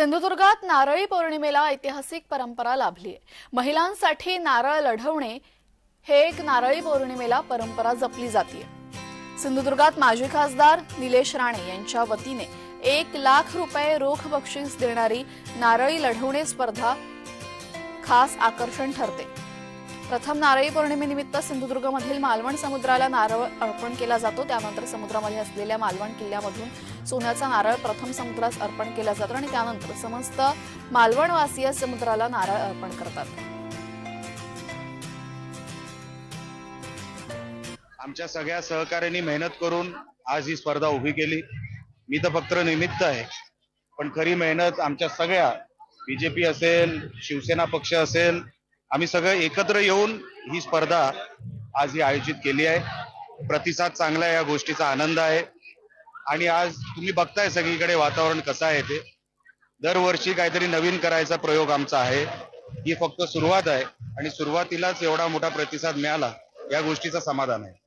सिंधुदुर्गात नारळी पौर्णिमेला ऐतिहासिक परंपरा लाभली आहे महिलांसाठी नारळ लढवणे हे एक नारळी पौर्णिमेला परंपरा जपली जाते सिंधुदुर्गात माजी खासदार निलेश राणे यांच्या वतीने एक लाख रुपये रोख बक्षीस देणारी नारळी लढवणे स्पर्धा खास आकर्षण ठरते. प्रथम नारळी पौर्णिमेनिमित्त सिंधुदुर्गमधील मालवण समुद्राला नारळ अर्पण केला जातो. त्यानंतर समुद्रामध्ये असलेल्या मालवण किल्ल्यामधून सोन्याचा नारळ प्रथम समुद्रास अर्पण केला जातो आणि त्यानंतर समस्त मालवणवासीय समुद्राला नारळ अर्पण करतात. आमच्या सगळ्या सहकार्यांनी मेहनत करून आज ही स्पर्धा उभी केली. मी तर फक्त निमित्त आहे. पण खरी मेहनत आमच्या सगळ्या बीजेपी असेल शिवसेना पक्ष असेल आम्ही सगळे एकत्र येऊन ही स्पर्धा आज ही आयोजित केली आहे. प्रतिसाद चांगला आहे या गोष्टीचा आनंद आहे. आणि आज तुम्ही बघताय सगळीकडे वातावरण कसं आहे ते. दरवर्षी काहीतरी नवीन करायचा प्रयोग आमचा आहे. ही फक्त सुरुवात आहे. आणि सुरुवातीलाच एवढा मोठा प्रतिसाद मिळाला या गोष्टीचं समाधान आहे.